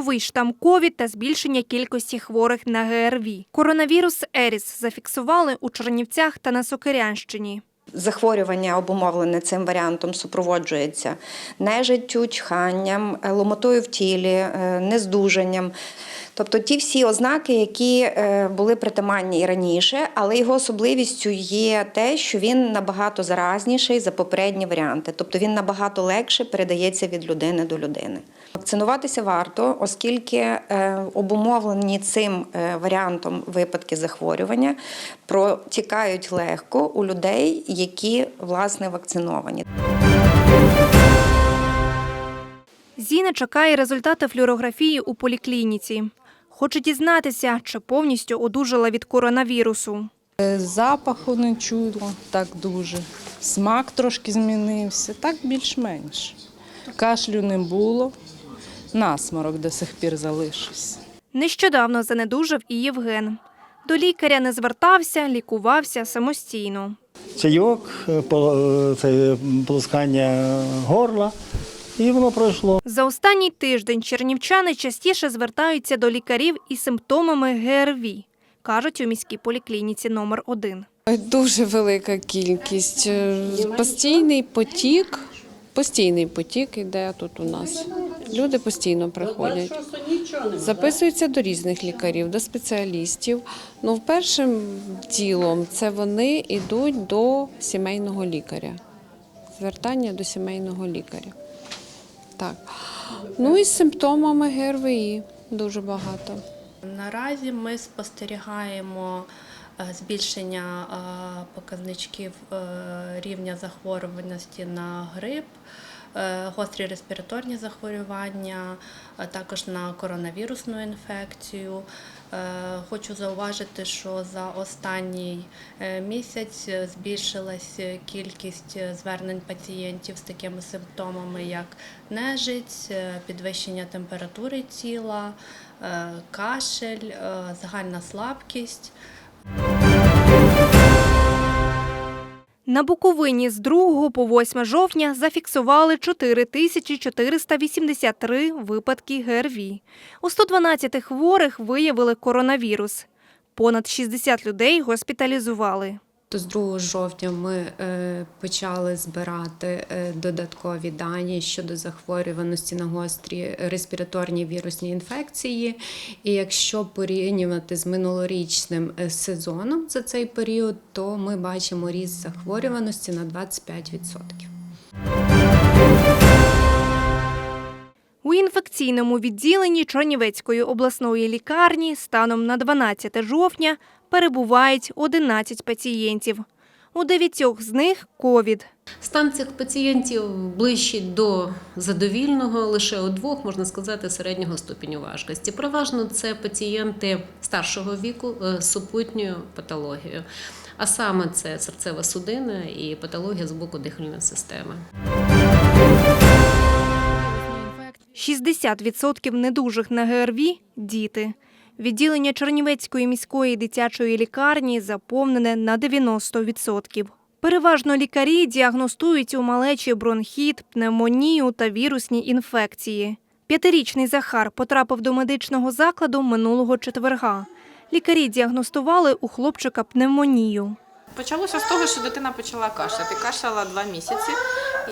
новий штам ковід та збільшення кількості хворих на ГРВІ. Коронавірус Еріс зафіксували у Чернівцях та на Сокирянщині. Захворювання, обумовлене цим варіантом, супроводжується нежиттю, чханням, ломотою в тілі, е, нездужанням. Тобто ті всі ознаки, які е, були притаманні і раніше, але його особливістю є те, що він набагато заразніший за попередні варіанти, тобто він набагато легше передається від людини до людини. Вакцинуватися варто, оскільки е, обумовлені цим е, варіантом випадки захворювання протікають легко у людей, які власне вакциновані. Зіна чекає результати флюорографії у поліклініці. Хоче дізнатися, чи повністю одужала від коронавірусу. Е, Запаху не чула так дуже. Смак трошки змінився, так більш-менш. Кашлю не було, насморок до сих пір залишився. Нещодавно занедужав і Євген. До лікаря не звертався, лікувався самостійно. чайок, е, по- е, це полоскання горла, і воно пройшло. За останній тиждень чернівчани частіше звертаються до лікарів із симптомами ГРВІ, кажуть у міській поліклініці номер 1 Дуже велика кількість. Е, Постійний потік, постійний потік іде тут у нас. Люди постійно приходять. Записуються до різних лікарів, до спеціалістів. Ну, першим ділом це вони йдуть до сімейного лікаря. Звертання до сімейного лікаря. Так. Ну і симптомами ГРВІ дуже багато. Наразі ми спостерігаємо е, збільшення е, показничків е, рівня захворюваності на грип, гострі респіраторні захворювання, також на коронавірусну інфекцію. Е, Хочу зауважити, що за останній е, місяць збільшилась кількість звернень пацієнтів з такими симптомами, як нежить, е, підвищення температури тіла, е, кашель, е, загальна слабкість. На Буковині з 2 по 8 жовтня зафіксували 4483 випадки ГРВІ. У 112 хворих виявили коронавірус. Понад 60 людей госпіталізували. То з 2 жовтня ми е, почали збирати е, додаткові дані щодо захворюваності на гострі респіраторні вірусні інфекції. І якщо порівнювати з минулорічним е, сезоном за цей період, то ми бачимо ріст захворюваності на 25%. У інфекційному відділенні Чернівецької обласної лікарні станом на 12 жовтня перебувають 11 пацієнтів. У дев'ятьох з них – ковід. Стан цих пацієнтів ближчий до задовільного, лише у двох, можна сказати, середнього ступеню важкості. Переважно це пацієнти старшого віку е, з супутньою патологією, а саме це серцева судина і патологія з боку дихальної системи. 60% недужих на ГРВІ – діти. Відділення Чернівецької міської дитячої лікарні заповнене на 90%. Переважно лікарі діагностують у малечі бронхіт, пневмонію та вірусні інфекції. П'ятирічний Захар потрапив до медичного закладу минулого четверга. Лікарі діагностували у хлопчика пневмонію. Почалося з того, що дитина почала кашляти. Кашляла два місяці,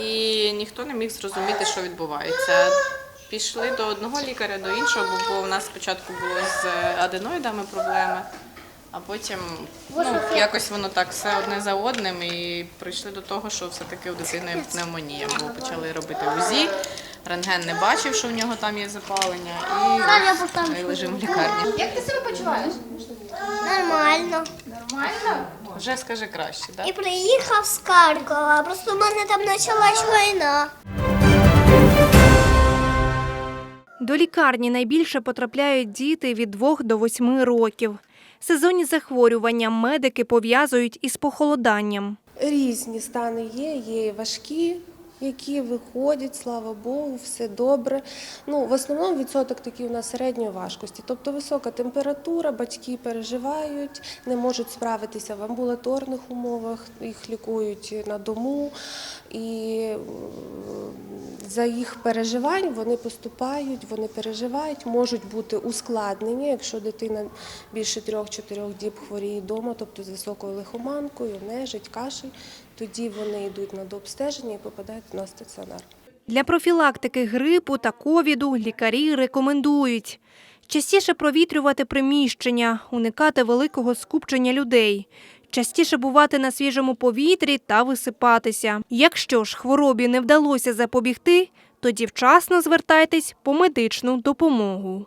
і ніхто не міг зрозуміти, що відбувається. Пішли до одного лікаря, до іншого, бо у нас спочатку було з аденоїдами проблеми, а потім ну, якось воно так все одне за одним і прийшли до того, що все-таки у дитини пневмонія, бо почали робити УЗІ. Рентген не бачив, що в нього там є запалення, і ми лежимо в лікарні. Як ти себе почуваєш? Нормально. Нормально? Вже скажи краще, так? І приїхав з Харкова. Просто в мене там почалась війна. До лікарні найбільше потрапляють діти від 2 до 8 років. Сезонні захворювання медики пов'язують із похолоданням. Різні стани є, є важкі, які виходять, слава Богу, все добре. Ну, в основному відсоток такий у нас середньої важкості, тобто висока температура, батьки переживають, не можуть справитися в амбулаторних умовах, їх лікують на дому. І за їх переживань вони поступають, вони переживають, можуть бути ускладнення, якщо дитина більше трьох-чотирьох діб хворіє вдома, тобто з високою лихоманкою, нежить, кашель, тоді вони йдуть на дообстеження і попадають на стаціонар. Для профілактики грипу та ковіду лікарі рекомендують частіше провітрювати приміщення, уникати великого скупчення людей, частіше бувати на свіжому повітрі та висипатися. Якщо ж хворобі не вдалося запобігти, тоді вчасно звертайтесь по медичну допомогу.